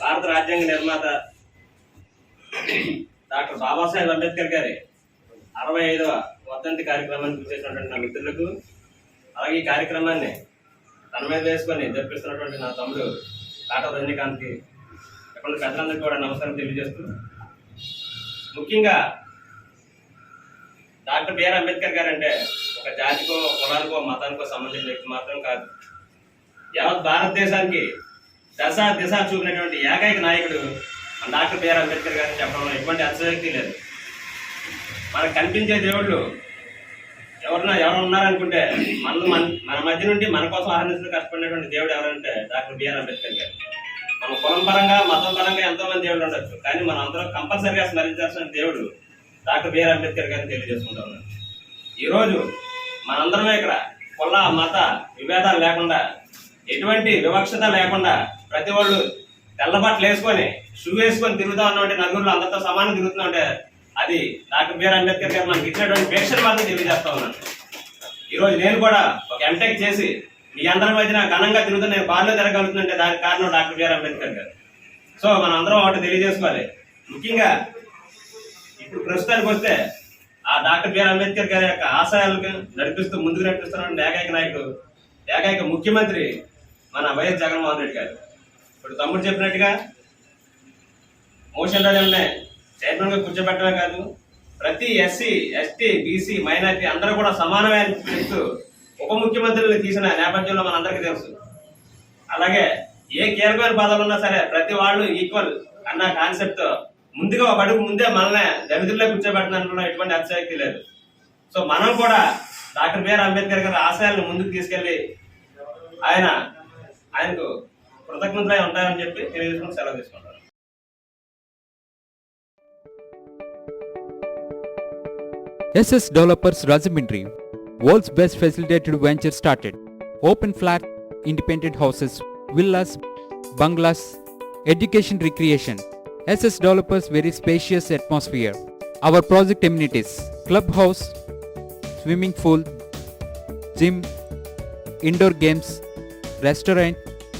భారత రాజ్యాంగ నిర్మాత డాక్టర్ బాబాసాహెబ్ అంబేద్కర్ గారి అరవై ఐదవ వర్ధంతి కార్యక్రమాన్ని చేసినటువంటి నా మిత్రులకు అలాగే ఈ కార్యక్రమాన్ని తన మీద వేసుకొని జరిపిస్తున్నటువంటి నా తమ్ముడు డాక్టర్ రజనీకాంత్కి ఎక్కడ పెద్దలందరికీ కూడా నమస్కారం తెలియజేస్తూ ముఖ్యంగా డాక్టర్ బిఆర్ అంబేద్కర్ గారు అంటే ఒక జాతికో కులానికో మతానికో సంబంధించిన వ్యక్తి మాత్రం కాదు. యావత్ భారతదేశానికి దశ దిశ చూపినటువంటి ఏకైక నాయకుడు మన డాక్టర్ బిఆర్ అంబేద్కర్ గారిని చెప్పడంలో ఎటువంటి అతిశయోక్తి లేదు. మనకు కనిపించే దేవుళ్ళు ఎవరన్నా ఎవరు ఉన్నారనుకుంటే మన మన మన మధ్య నుండి మన కోసం ఆహ్వానిస్తూ కష్టపడినటువంటి దేవుడు ఎవరంటే డాక్టర్ బిఆర్ అంబేద్కర్ గారు. మన కులం పరంగా మతం పరంగా ఎంతోమంది దేవుడు దేవుళ్ళు ఉండొచ్చు. కానీ మనం అందరూ కంపల్సరీగా స్మరించాల్సిన దేవుడు డాక్టర్ బిఆర్ అంబేద్కర్ గారిని తెలియజేసుకుంటా ఉన్నాను. ఈరోజు మనందరమే ఇక్కడ కుల మత విభేదాలు లేకుండా ఎటువంటి వివక్షత లేకుండా ప్రతి వాళ్ళు తెల్లబట్టలు వేసుకొని షూ వేసుకొని తిరుగుతా ఉన్నామంటే నలుగురులో అందరితో సమానం తిరుగుతున్నా ఉంటే అది డాక్టర్ బిఆర్ అంబేద్కర్ గారు మనకి ఇచ్చినటువంటి పేషెంట్ మాత్రం తెలియజేస్తా ఉన్నాను. ఈరోజు నేను కూడా ఒక ఎంటెక్ చేసి మీ అందరి మధ్యన ఘనంగా తిరుగుతూ నేను బాల్లో తిరగలుగుతుందంటే దానికి కారణం డాక్టర్ బిఆర్ అంబేద్కర్ గారు. సో మనం అందరం ఒకటి తెలియజేసుకోవాలి. ముఖ్యంగా ఇప్పుడు ప్రస్తుతానికి వస్తే ఆ డాక్టర్ బిఆర్ అంబేద్కర్ గారి యొక్క ఆశయాలకు నడిపిస్తూ ముందుకు నడిపిస్తున్న ఏకైక నాయకుడు ఏకైక ముఖ్యమంత్రి మన వైఎస్ జగన్మోహన్ రెడ్డి గారు. ఇప్పుడు తమ్ముడు చెప్పినట్టుగా మోషన్ రాజానే చైర్మన్గా కాదు ప్రతి ఎస్సీ ఎస్టీ బీసీ మైనారిటీ అందరూ కూడా సమానమే అని చెప్తూ ఉప ముఖ్యమంత్రులు తీసిన నేపథ్యంలో మనందరికీ తెలుసు. అలాగే ఏ కీలకమైన బాధలు ఉన్నా సరే ప్రతి వాళ్ళు ఈక్వల్ అన్న కాన్సెప్ట్తో ముందుగా అడుగు ముందే మనల్ని దళితుల్లో కూర్చోబెట్టడంలో ఎటువంటి అతిశయక్తి లేదు. సో మనం కూడా డాక్టర్ బిఆర్ అంబేద్కర్ గారి ఆశయాలను ముందుకు తీసుకెళ్ళి ఆయన ఆయనకు కృతజ్ఞతలై ఉంటాయని చెప్పి తెలియజేసుకుని సెలవు తీసుకుంటాను SS Developers Rajamindri, world's best facilitated venture started. Open flat, independent houses, villas, bungalows, education recreation. SS Developers very spacious atmosphere. Our project amenities, clubhouse, swimming pool, gym, indoor games, restaurant,